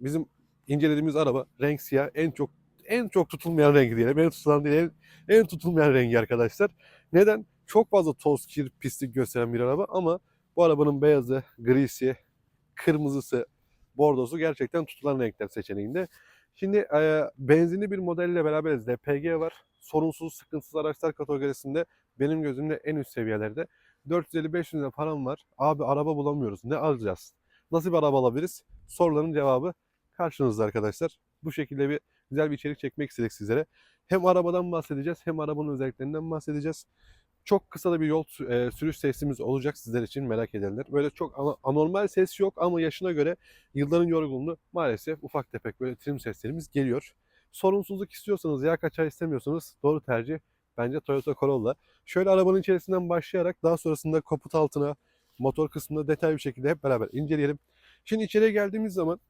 bizim incelediğimiz araba renk siyah en çok en çok tutulmayan rengi diyelim. En tutulan değil, en, en tutulmayan rengi arkadaşlar. Neden? Çok fazla toz, kir, pislik gösteren bir araba ama bu arabanın beyazı, grisi, kırmızısı, bordosu gerçekten tutulan renkler seçeneğinde. Şimdi e, benzinli bir modelle beraberiz. LPG var. Sorunsuz, sıkıntısız araçlar kategorisinde benim gözümde en üst seviyelerde. 450-500 lira param var. Abi araba bulamıyoruz. Ne alacağız? Nasıl bir araba alabiliriz? Soruların cevabı karşınızda arkadaşlar. Bu şekilde bir güzel bir içerik çekmek istedik sizlere. Hem arabadan bahsedeceğiz hem arabanın özelliklerinden bahsedeceğiz. Çok kısa da bir yol e, sürüş testimiz olacak sizler için merak edenler. Böyle çok anormal ses yok ama yaşına göre yılların yorgunluğu maalesef ufak tefek böyle trim seslerimiz geliyor. Sorunsuzluk istiyorsanız yağ kaçağı istemiyorsanız doğru tercih bence Toyota Corolla. Şöyle arabanın içerisinden başlayarak daha sonrasında kaput altına motor kısmında detaylı bir şekilde hep beraber inceleyelim. Şimdi içeriye geldiğimiz zaman